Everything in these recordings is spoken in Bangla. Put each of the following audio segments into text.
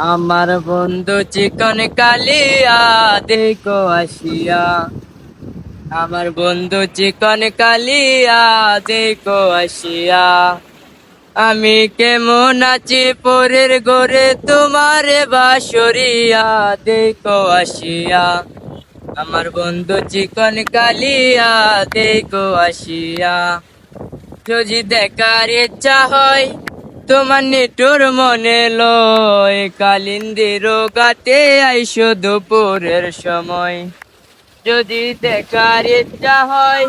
আমার বন্ধু চিকন কালিয়া, দেখো আসিয়া। আমার বন্ধু চিকন কালিয়া, দেখো আসিয়া। আমি কেমন আছি পরের গোরে তোমারে বাসরিয়া, দেখো আসিয়া। আমার বন্ধু চিকন কালিয়া, দেখো আসিয়া। যদি দেখার ইচ্ছা হয় তোমার নেটুর মনে লয়, কালিন্দির গাতে আইসো দুপুরের সময়। যদি দেখার ইচ্ছা হয়,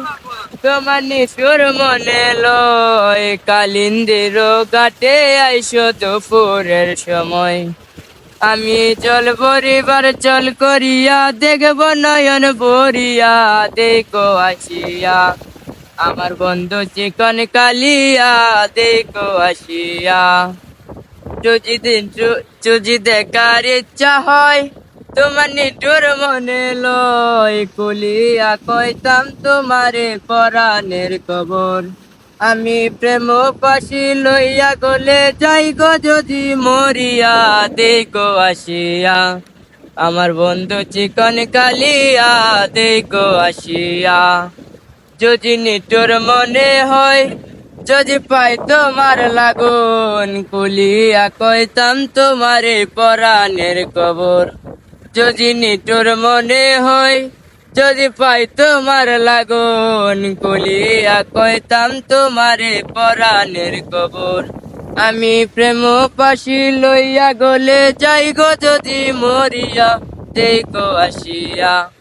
তোমার নিশুর মনে লয়, কালিন্দির গাতে আইসো দুপুরের সময়। আমি চল পরিবার, চল করিয়া, দেখব নয়ন বরিয়া দেখো আসিয়া। আমার বন্ধু চিকন কালিয়া, দেখো আসিয়া। যদি দিন যদি দেখার ইচ্ছা হয়, তোমার নিটুর মনে লয়। কুলিয়া কইতাম তোমারে পরাণের কবর। আমি প্রেম পাশি লইয়া গলে যাই গো, যদি মরিয়া, দেখো আসিয়া। আমার বন্ধু চিকন কালিয়া, দেখো আসিয়া। যদি নিটুর মনে হয়, যদি পাই তোমার লাগুন। কুলিয়া কইতাম তোমারে পরাণের কবর। যদি নিটুর মনে হয়, যদি পাই তোমার লাগুন। কুলিয়া কইতাম তোমারে পরাণের কবর। আমি প্রেম পাশি লইয়া গলে যাই গো যদি মরিয়া দেখো আসিয়া।